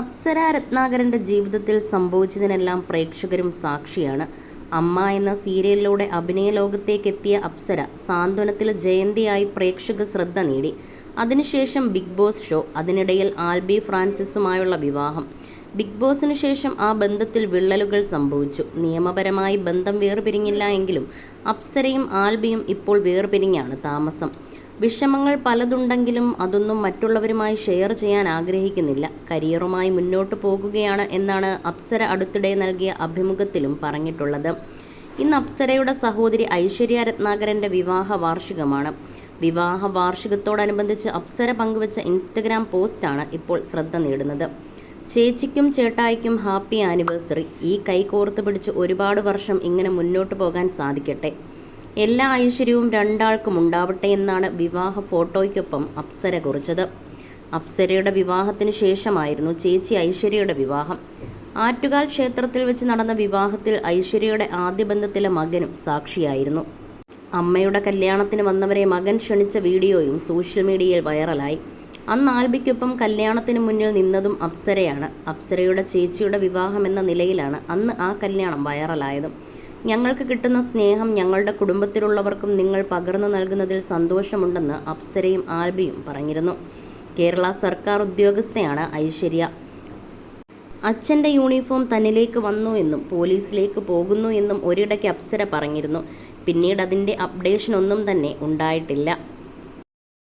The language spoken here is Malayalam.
അപ്സര രത്നാകരന്റെ ജീവിതത്തിൽ സംഭവിച്ചതിനെല്ലാം പ്രേക്ഷകരും സാക്ഷിയാണ്. അമ്മ എന്ന സീരിയലിലൂടെ അഭിനയ ലോകത്തേക്കെത്തിയ അപ്സര സാന്ത്വനത്തിൽ ജയന്തിയായി പ്രേക്ഷക ശ്രദ്ധ നേടി. അതിനുശേഷം ബിഗ് ബോസ് ഷോ അതിനിടയിൽ ആൽബി ഫ്രാൻസിസുമായുള്ള വിവാഹം. ബിഗ് ബോസിന് ശേഷം ആ ബന്ധത്തിൽ വിള്ളലുകൾ സംഭവിച്ചു. നിയമപരമായി ബന്ധം വേർപിരിഞ്ഞില്ല എങ്കിലും അപ്സരയും ആൽബിയും ഇപ്പോൾ വേർപിരിഞ്ഞാണ് താമസം. വിഷമങ്ങൾ പലതുണ്ടെങ്കിലും അതൊന്നും മറ്റുള്ളവരുമായി ഷെയർ ചെയ്യാൻ ആഗ്രഹിക്കുന്നില്ല. കരിയറുമായി മുന്നോട്ട് പോകുകയാണ് എന്നാണ് അപ്സര അടുത്തിടെ നൽകിയ അഭിമുഖത്തിലും പറഞ്ഞിട്ടുള്ളത്. ഇന്ന് അപ്സരയുടെ സഹോദരി ഐശ്വര്യ രത്നാകരന്റെ വിവാഹ വാർഷികമാണ്. വിവാഹ വാർഷികത്തോടനുബന്ധിച്ച് അപ്സര പങ്കുവച്ച ഇൻസ്റ്റഗ്രാം പോസ്റ്റാണ് ഇപ്പോൾ ശ്രദ്ധ നേടുന്നത്. ചേച്ചിക്കും ചേട്ടായിക്കും ഹാപ്പി ആനിവേഴ്സറി. ഈ കൈ കോർത്ത് പിടിച്ച് ഒരുപാട് വർഷം ഇങ്ങനെ മുന്നോട്ട് പോകാൻ സാധിക്കട്ടെ. എല്ലാ ഐശ്വര്യവും രണ്ടാൾക്കും ഉണ്ടാവട്ടെ എന്നാണ് വിവാഹ ഫോട്ടോയ്ക്കൊപ്പം അപ്സര കുറിച്ചത്. അപ്സരയുടെ വിവാഹത്തിന് ശേഷമായിരുന്നു ചേച്ചി ഐശ്വര്യയുടെ വിവാഹം. ആറ്റുകാൽ ക്ഷേത്രത്തിൽ വെച്ച് നടന്ന വിവാഹത്തിൽ ഐശ്വര്യയുടെ ആദ്യ ബന്ധത്തിലെ മകനും സാക്ഷിയായിരുന്നു. അമ്മയുടെ കല്യാണത്തിന് വന്നവരെ മകൻ ക്ഷണിച്ച വീഡിയോയും സോഷ്യൽ മീഡിയയിൽ വൈറലായി. അന്ന് ആൽബിക്കൊപ്പം കല്യാണത്തിന് മുന്നിൽ നിന്നതും അപ്സരയാണ്. അപ്സരയുടെ ചേച്ചിയുടെ വിവാഹം എന്ന നിലയിലാണ് അന്ന് ആ കല്യാണം വൈറലായതും. ഞങ്ങൾക്ക് കിട്ടുന്ന സ്നേഹം ഞങ്ങളുടെ കുടുംബത്തിലുള്ളവർക്കും നിങ്ങൾ പകർന്നു നൽകുന്നതിൽ സന്തോഷമുണ്ടെന്ന് അപ്സരയും ആൽബിയും പറഞ്ഞിരുന്നു. കേരള സർക്കാർ ഉദ്യോഗസ്ഥയാണ് ഐശ്വര്യ. അച്ഛന്റെ യൂണിഫോം തന്നിലേക്ക് വന്നു എന്നും പോലീസിലേക്ക് പോകുന്നു എന്നും ഒരിടയ്ക്ക് അപ്സര പറഞ്ഞിരുന്നു. പിന്നീട് അതിന്റെ അപ്ഡേഷൻ ഒന്നും തന്നെ ഉണ്ടായിട്ടില്ല.